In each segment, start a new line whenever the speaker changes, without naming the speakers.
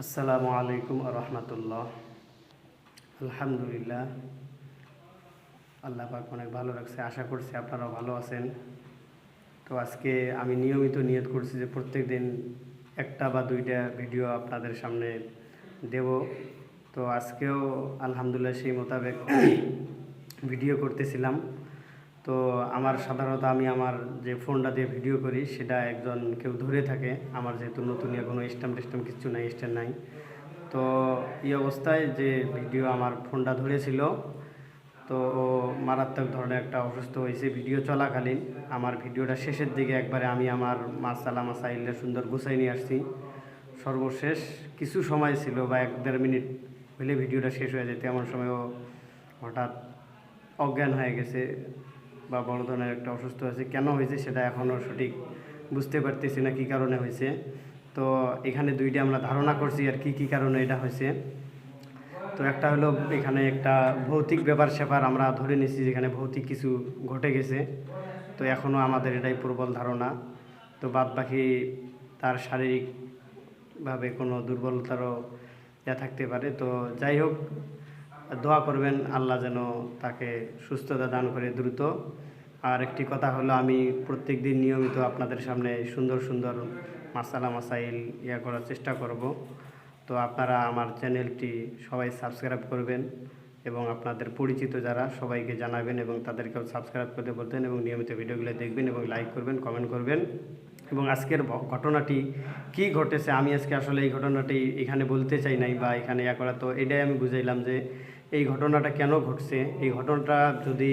আসসালামু আলাইকুম রহমতুল্লাহ। আলহামদুলিল্লাহ। আল্লাহ পাক অনেক ভালো রাখছে, আশা করছি আপনারাও ভালো আছেন। তো আজকে আমি নিয়মিত নিয়ত করছি যে প্রত্যেক দিন একটা বা দুইটা ভিডিও আপনাদের সামনে দেব। তো আজকেও আলহামদুলিল্লাহ সেই মোতাবেক ভিডিও করতেছিলাম। তো আমার সাধারণত আমি আমার যে ফোনটা দিয়ে ভিডিও করি, সেটা একজন কেউ ধরে থাকে। আমার যেহেতু নতুন কোনো স্ট্যাম্প টেস্টাম্প কিছু নাই, স্ট্যান্ড নাই। তো এই অবস্থায় যে ভিডিও আমার ফোনটা ধরেছিল, তো ও মারাত্মক ধরনের একটা অসুস্থ হয়েছে ভিডিও চলাকালীন। আমার ভিডিওটা শেষের দিকে একবারে আমি আমার মাসালা মাসাইলটা সুন্দর গুছাই নিয়ে আসছি। সর্বশেষ কিছু সময় ছিল বা এক দেড় মিনিট হলে ভিডিওটা শেষ হয়ে যেত। এমন সময় ও হঠাৎ অজ্ঞান হয়ে গেছে। বা বড় ধরনের একটা অসুস্থ হয়েছে, কেন হয়েছে সেটা এখনও সঠিক বুঝতে পারতেছি না কী কারণে হয়েছে। তো এখানে দুইটা আমরা ধারণা করছি আর কি কী কারণে এটা হয়েছে। তো একটা হলো এখানে একটা ভৌতিক ব্যাপার স্যাপার আমরা ধরে নিছি যেখানে ভৌতিক কিছু ঘটে গেছে। তো এখনও আমাদের এটাই প্রবল ধারণা। তো বাদ বাকি তার শারীরিকভাবে কোনো দুর্বলতারও ইয়া থাকতে পারে। তো যাই হোক দোয়া করবেন, আল্লাহ যেন তাকে সুস্থতা দান করে দ্রুত। আর একটি কথা হলো, আমি প্রত্যেক দিন নিয়মিত আপনাদের সামনে সুন্দর সুন্দর মাসালা মাসাইল ইয়া করার চেষ্টা করব। তো আপনারা আমার চ্যানেলটি সবাই সাবস্ক্রাইব করবেন এবং আপনাদের পরিচিত যারা, সবাইকে জানাবেন এবং তাদেরকেও সাবস্ক্রাইব করতে বলতেন এবং নিয়মিত ভিডিওগুলো দেখবেন এবং লাইক করবেন, কমেন্ট করবেন। এবং আজকের ঘটনাটি কি ঘটেছে, আমি আজকে আসলে এই ঘটনাটি এখানে বলতে চাই নাই বা এখানে ইয়া করা, তো এটাই আমি বুঝাইলাম যে এই ঘটনাটা কেন ঘটছে? এই ঘটনাটা যদি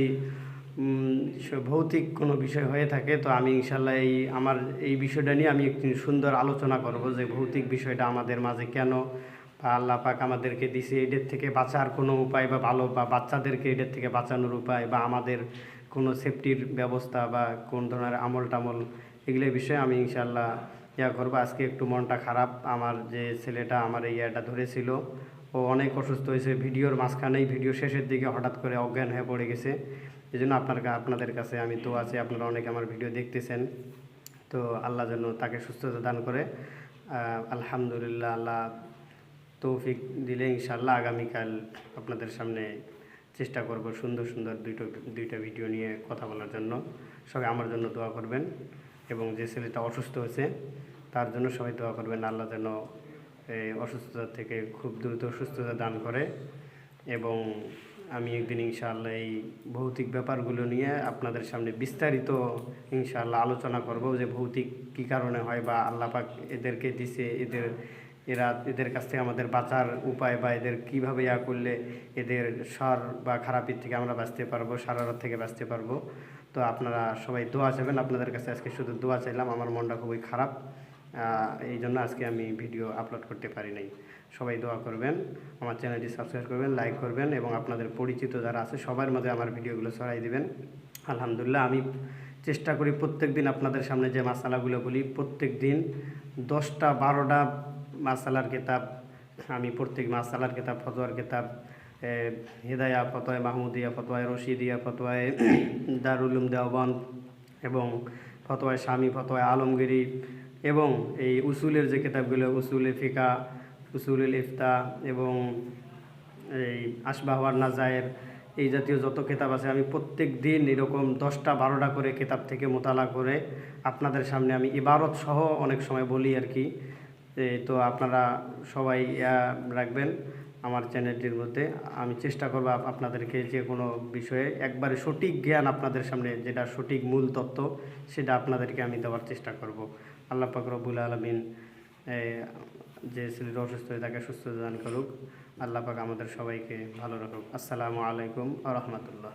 ভৌতিক কোনো বিষয় হয়ে থাকে, তো আমি ইনশাল্লাহ এই, আমার এই বিষয়টা নিয়ে আমি একটি সুন্দর আলোচনা করব যে ভৌতিক বিষয়টা আমাদের মাঝে কেন বা আল্লাহ পাক আমাদেরকে দিছে, এদের থেকে বাঁচার কোনো উপায় বা ভালো বা বাচ্চাদেরকে এদের থেকে বাঁচানোর উপায় বা আমাদের কোনো সেফটির ব্যবস্থা বা কোন ধরনের আমল টামল এগুলো বিষয়ে আমি ইনশাল্লাহ ইয়া করব। আজকে একটু মনটা খারাপ, আমার যে ছেলেটা আমার এই ইয়াটা ধরেছিল ও অনেক অসুস্থ হয়েছে। ভিডিওর মাঝখানেই ভিডিও শেষের দিকে হঠাৎ করে অজ্ঞান হয়ে পড়ে গেছে। এই জন্য আপনার আপনাদের কাছে আমি তো আছি আপনারা অনেকে আমার ভিডিও দেখতেছেন। তো আল্লাহ যেন তাকে সুস্থতা দান করে। আলহামদুলিল্লাহ, আল্লাহ তৌফিক দিলে ইনশাল্লাহ আগামীকাল আপনাদের সামনে চেষ্টা করব সুন্দর সুন্দর দুটো দুইটা ভিডিও নিয়ে কথা বলার জন্য। সবাই আমার জন্য দোয়া করবেন এবং যে ছেলেটা অসুস্থ হয়েছে, তার জন্য সবাই দোয়া করবেন। আল্লাহ যেন অসুস্থতা থেকে খুব দ্রুত সুস্থতা দান করে এবং আমি একদিন ইনশাআল্লাহ এই ভৌতিক ব্যাপারগুলো নিয়ে আপনাদের সামনে বিস্তারিত ইনশাআল্লাহ আলোচনা করব যে ভৌতিক কী কারণে হয় বা আল্লাহ পাক এদেরকে দিছে, এদের, এরা এদের কাছ থেকে আমাদের বাঁচার উপায় বা এদের কীভাবে ইয়া করলে এদের স্বর বা খারাপের থেকে আমরা বাঁচতে পারব, সারারাত থেকে বাঁচতে পারব। তো আপনারা সবাই দোয়া চাইবেন। আপনাদের কাছে আজকে শুধু দোয়া চাইলাম। আমার মনটা খুবই খারাপ। এই জন্য আজকে আমি ভিডিও আপলোড করতে পারি নাই। সবাই দোয়া করবেন, আমার চ্যানেলটি সাবস্ক্রাইব করবেন লাইক করবেন এবং আপনাদের পরিচিত যারা আছে সবার মাঝে আমার ভিডিওগুলো ছড়াই দিবেন। আলহামদুলিল্লাহ, আমি চেষ্টা করি প্রত্যেক দিন আপনাদের সামনে যে মাসালাগুলো বলি প্রত্যেক দিন দশটা বারোটা মাসালার কেতাব, আমি প্রত্যেক মাসালার কিতাব, ফতোয়ার কিতাব হেদায়া ফতোয় মাহমুদিয়া ফতোয়ায় রশিদিয়া ফতোয়ায় দারুল উলুম দেওবন্দ এবং ফতোয়ায় স্বামী ফতোয়ায় আলমগিরি এবং এই উসুলের যে কিতাবগুলো, উসুলে ফিকা উসুলুল ইফতা এবং এই আসবাহর নাজায়ের এই জাতীয় যত কিতাব আছে, আমি প্রত্যেক দিন এরকম দশটা, বারোটা করে কিতাব থেকে মোতালা করে আপনাদের সামনে আমি ইবারত সহ অনেক সময় বলি আর কি। তো আপনারা সবাই রাখবেন আমার চ্যানেলটির মধ্যে। আমি চেষ্টা করব আপনাদেরকে যে কোনো বিষয়ে একবারে সঠিক জ্ঞান আপনাদের সামনে, যেটা সঠিক মূল তত্ত্ব, সেটা আপনাদেরকে আমি দেওয়ার চেষ্টা করব। আল্লাহ পাক রব্বুল আলমিন যে ছেলেটা অসুস্থ হয়ে তাকে সুস্থ দান করুক। আল্লাহ পাক আমাদের সবাইকে ভালো রাখুক। আসসালামু আলাইকুম আ রহমতুল্লাহ।